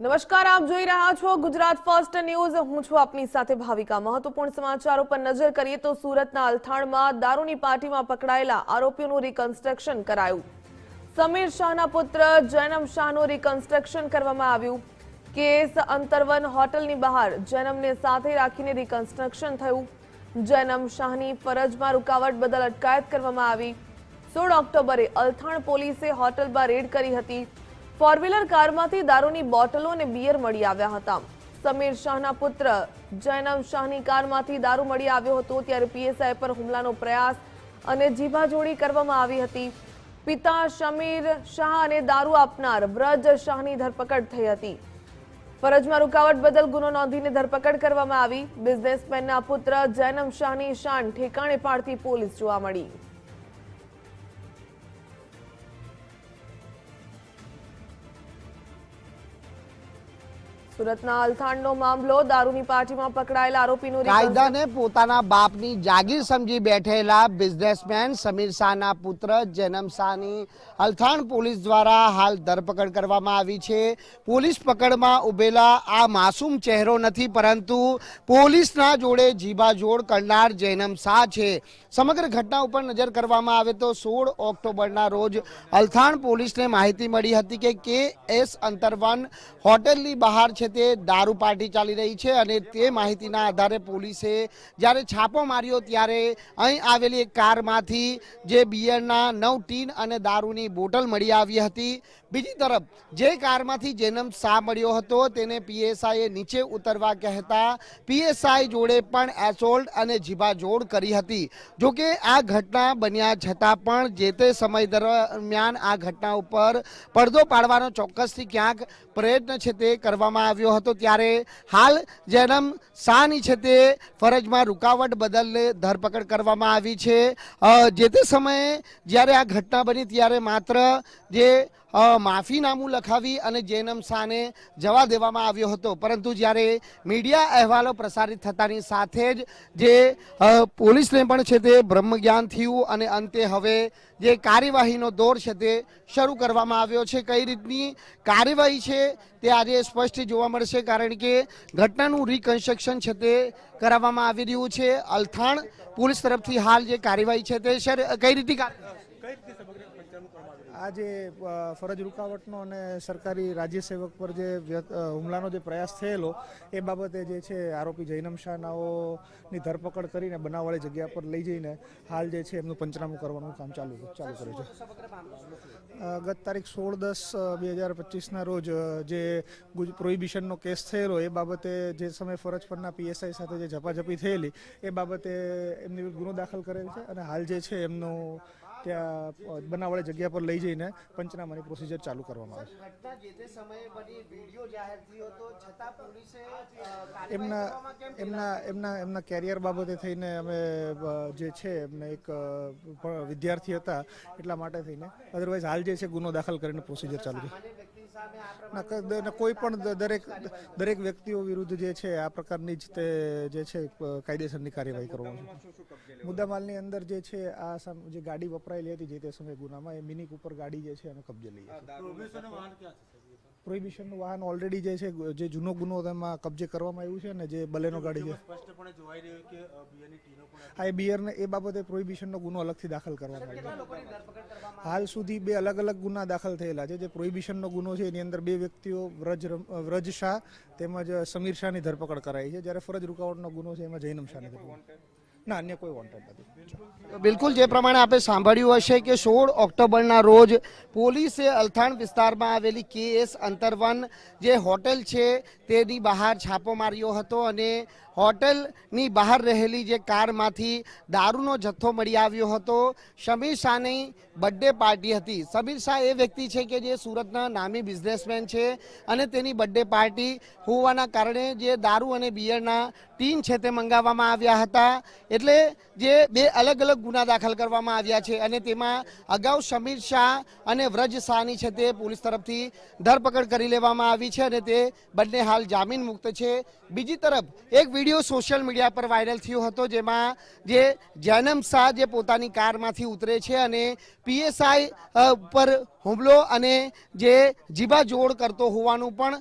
નમસ્કાર, આપ જોઈ રહ્યા છો ગુજરાત ફર્સ્ટ ન્યૂઝ. હું છું આપની સાથે ભાવિકા. મહત્વપૂર્ણ સમાચારો પર નજર કરીએ તો સુરતના અલથાણમાં દારૂની પાર્ટીમાં પકડાયેલા આરોપીઓનું રિકન્સ્ટ્રક્શન કરાયું. સમીર શાહના પુત્ર જૈનમ શાહનું રિકન્સ્ટ્રક્શન કરવામાં આવ્યું. કેસ અંતરવન હોટલની બહાર જૈનમને સાથે રાખીને રિકન્સ્ટ્રક્શન થયું. જૈનમ શાહની ફરજમાં રૂકાવટ બદલ અટકાયત કરવામાં આવી. સોળ ઓક્ટોબરે અલથાણ પોલીસે હોટલમાં રેડ કરી હતી. ફોર વ્હીલર કારમાંથી દારૂની બોટલો અને બિયર મળી આવ્યા હતા. સમીર શાહના પુત્ર જૈનમ શાહની કારમાંથી દારૂ મળી આવ્યો હતો ત્યારે પીએસઆઈ પર હુમલાનો પ્રયાસ અને જીભાજોડી કરવામાં આવી હતી. પિતા શમીર શાહ અને દારૂ આપનાર વ્રજ શાહની ધરપકડ થઈ હતી. ફરજમાં રૂકાવટ બદલ ગુનો નોંધીને ધરપકડ કરવામાં આવી. બિઝનેસમેનના પુત્ર જૈનમ શાહની શાન ઠેકાણે પાડતી પોલીસ જોવા મળી. સુરતના અલથાણનો મામલો, દારૂની પાર્ટીમાં પકડાયેલા આરોપીનું કાયદાને પોતાના બાપની જાગીર સમજી બેઠેલા બિઝનેસમેન સમીર શાહના પુત્ર જનમ શાહની અલથાણ પોલીસ દ્વારા હાલ ધરપકડ કરવામાં આવી છે. પોલીસ પકડમાં ઉભેલા આ માસૂમ ચહેરો નથી, પરંતુ પોલીસના જોડે જીબાજોડ કરનાર જૈનમ શાહ છે. સમગ્ર ઘટના ઉપર નજર કરવામાં આવે તો સોળ ઓક્ટોબરના રોજ અલથાણ પોલીસને માહિતી મળી હતી કે કે એસ અંતરવન હોટેલની બહાર છે તે દારૂ પાર્ટી ચાલી રહી છે અને તે માહિતીના આધારે પોલીસે જ્યારે છાપો માર્યો ત્યારે અહીં આવેલી એક કારમાંથી જે બિયરના નવ ટીન અને દારૂની બોટલ મળી આવી હતી. બીજી તરફ, જે કારમાંથી જેનમ શાહ મળ્યો હતો તેને પીએસઆઈએ નીચે ઉતરવા કહેતા પીએસઆઈ જોડે પણ એસોલ્ટ અને જીભાજોડ કરી હતી. જોકે આ ઘટના બન્યા છતાં પણ જે તે સમય દરમિયાન આ ઘટના ઉપર પડદો પાડવાનો ચોક્કસથી ક્યાંક પ્રયત્ન છે તે કરવામાં આવ્યો હતો. ત્યારે હાલ જેનમ શાહની છે તે ફરજમાં રૂકાવટ બદલને ધરપકડ કરવામાં આવી છે. જે તે સમયે જ્યારે આ ઘટના બની ત્યારે માત્ર જે માફીનામું લખાવી અને જેનમ શાહને જવા દેવામાં આવ્યો હતો. પરંતુ જ્યારે મીડિયા અહેવાલો પ્રસારિત થતાની સાથે જ જે પોલીસને પણ છે તે બ્રહ્મજ્ઞાન થયું અને અંતે હવે જે કાર્યવાહીનો દોર છે તે શરૂ કરવામાં આવ્યો છે. કઈ રીતની કાર્યવાહી છે તે આજે સ્પષ્ટ જોવા મળશે કારણ કે ઘટનાનું રિકન્સ્ટ્રક્શન છે તે કરાવવામાં આવી રહ્યું છે. અલથાણ પોલીસ તરફથી હાલ જે કાર્યવાહી છે તે શર- કઈ રીતે આ જે ફરજ રૂકાવટનો અને સરકારી રાજ્ય સેવક પર જે હુમલાનો જે પ્રયાસ થયેલો, એ બાબતે જે છે આરોપી જૈનમ શાહનાઓની ધરપકડ કરીને બનાવવાળી જગ્યા પર લઈ જઈને હાલ જે છે એમનું પંચનામું કરવાનું કામ ચાલુ ચાલુ કરે છે. ગત તારીખ સોળ દસ બે હજાર પચીસના રોજ જે પ્રોહિબિશનનો કેસ થયેલો, એ બાબતે જે સમયે ફરજ પરના પીએસઆઈ સાથે જે ઝપાઝપી થયેલી, એ બાબતે એમની ગુનો દાખલ કરેલ છે અને હાલ જે છે એમનું ત્યાં બનાવવાળી જગ્યા પર લઈ જઈને પંચનામાની પ્રોસિજર ચાલુ કરવામાં આવે એમના એમના એમના એમના કેરિયર બાબતે થઈને અમે જે છે એમને એક વિદ્યાર્થી હતા એટલા માટે થઈને અધરવાઇઝ હાલ જે છે ગુનો દાખલ કરીને પ્રોસિજર ચાલુ છે. કોઈ પણ દરેક દરેક વ્યક્તિઓ વિરુદ્ધ જે છે, આ પ્રકારની જ તે, જે છે કાયદેસરની કાર્યવાહી કરવામાં મુદ્દામાલની અંદર જે છે, આ જે ગાડી વપરાયેલી હતી જે તે સમયે ગુનામાં, એ મિનિક ઉપર ગાડી જે છે એનો કબજે લઈ છે પ્રોહિબિશનનું વાહન ઓલરેડી જે છે જે જૂનો ગુનો તેમાં કબજે કરવામાં આવ્યું છે ને જે બલેનો ગાડી છે. હા એ બિયરને એ બાબતે પ્રોહિબિશનનો ગુનો અલગથી દાખલ કરવામાં આવ્યો હાલ સુધી બે અલગ અલગ ગુના દાખલ થયેલા છે. જે પ્રોહિબિશનનો ગુનો છે એની અંદર બે વ્યક્તિઓ વ્રજ વ્રજ શાહ તેમજ સમીર શાહની ધરપકડ કરાઈ છે. જ્યારે ફરજ રૂકાવટનો ગુનો છે એમાં જૈનમ શાહની ધરપકડ. ના, અન્ય કોઈ વોન્ટેડ નથી. બિલકુલ, જે પ્રમાણે આપણે સાંભળ્યું હશે કે સોળ ઓક્ટોબરના રોજ પોલીસે અલથાણ વિસ્તારમાં આવેલી કેએસ અંતરવન જે હોટેલ છે, તેની બહાર છાપો માર્યો હતો અને હોટેલની બહાર રહેલી જે કારમાંથી દારૂનો જથ્થો મળી આવ્યો હતો શમીર શાહની બર્થડે પાર્ટી હતી. સમીર શાહ એ વ્યક્તિ છે કે જે સુરતના નામી બિઝનેસમેન છે અને તેની બર્થડે પાર્ટી હોવાના કારણે જે દારૂ અને બિયરના ટીન છે તે મંગાવવામાં આવ્યા હતા. એટલે જે બે અલગ અલગ ગુના દાખલ કરવામાં આવ્યા છે અને તેમાં અગાઉ શમીર શાહ અને વ્રજ શાહની છે તે પોલીસ તરફથી ધરપકડ કરી લેવામાં આવી છે અને તે બંને હાલ જામીન મુક્ત છે. બીજી તરફ એક વીડિયો વીડિયો સોશિયલ મીડિયા પર વાયરલ થયો હતો, જેમાં જે જૈનમ શાહ જે પોતાની કારમાંથી ઉતરે છે અને પીએસઆઈ પર હુમલો અને જે જીબાજોડ કરતો હોવાનું પણ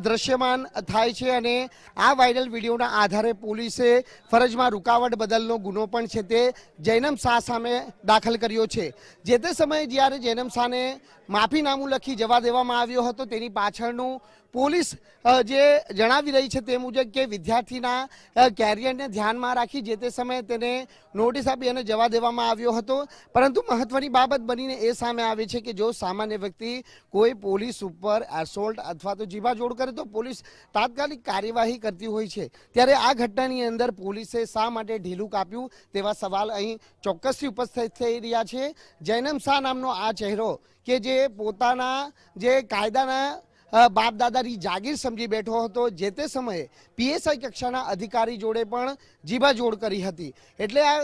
દ્રશ્યમાન થાય છે અને આ વાયરલ વિડીયોના આધારે પોલીસે ફરજમાં રૂકાવટ બદલનો ગુનો પણ છે તે જૈનમ શાહ સામે દાખલ કર્યો છે. જે તે સમયે જ્યારે જૈનમ શાહને માફીનામું લખી જવા દેવામાં આવ્યો હતો, તેની પાછળનું પોલીસ જે જણાવી રહી છે તે મુજબ કે વિદ્યાર્થીના કેરિયરને ધ્યાનમાં રાખી જે તે સમયે તેને નોટિસ આપી અને જવા દેવામાં આવ્યો હતો. પરંતુ મહત્વની બાબત બનીને એ સામે આવે છે કે જો સામાન્ય વ્યક્તિ કોઈ પોલીસ ઉપર એસોલ્ટ અથવા તો જીવાજોડ કરે તો પોલીસ તાત્કાલિક કાર્યવાહી કરતી હોય છે. ત્યારે આ ઘટનાની અંદર પોલીસે શા માટે ઢીલું કાપ્યું તેવા સવાલ અહીં ચોક્કસથી ઉપસ્થિત થઈ રહ્યા છે. જૈનમ શાહ નામનો આ ચહેરો કે જે પોતાના, જે કાયદાના બાપ દાદાની જાગીર સમજી બેઠો હતો. જે તે સમયે પીએસઆઈ કક્ષાના અધિકારી જોડે પણ જીબાજોડ કરી હતી. એટલે આ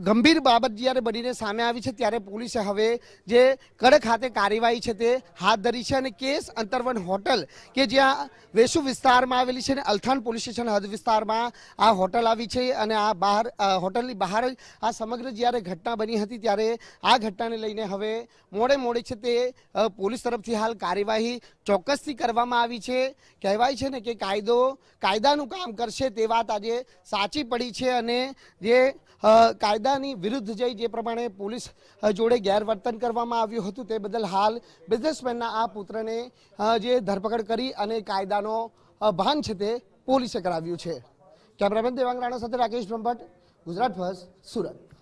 ગંભીર બાબત જ્યારે બનીને સામે આવી છે, ત્યારે પોલીસે હવે જે કડક હાથે કાર્યવાહી છે તે હાથ ધરી છે અને કેસ અંતર્વન હોટલ, કે જ્યાં વેસુ વિસ્તારમાં આવેલી છે અને અલથાણ પોલીસ સ્ટેશન હદ વિસ્તારમાં આ હોટલ આવી છે અને આ બહાર હોટલની બહાર આ સમગ્ર જ્યારે ઘટના બની હતી, ત્યારે આ ઘટનાને લઈને હવે મોડે મોડે છે તે પોલીસ તરફથી હાલ કાર્યવાહી ચોક્કસથી કરવામાં આવી છે. કહેવાય છે ને કે કાયદો કાયદાનું કામ કરશે તે વાત આજે સાચી પડી છે અને જે કાયદાની વિરુદ્ધ જઈ જે પ્રમાણે પોલીસ જોડે ગેરવર્તન કરવામાં આવ્યું હતું તે બદલ હાલ બિઝનેસમેનના આ પુત્રને જે ધરપકડ કરી અને કાયદાનો ભાન છે તે પોલીસે કરાવ્યું છે. કેમેરામેન દેવાંગ રાણા સાથે રાકેશ બ્રહ્મભટ્ટ, ગુજરાત ફર્સ્ટ, સુરત.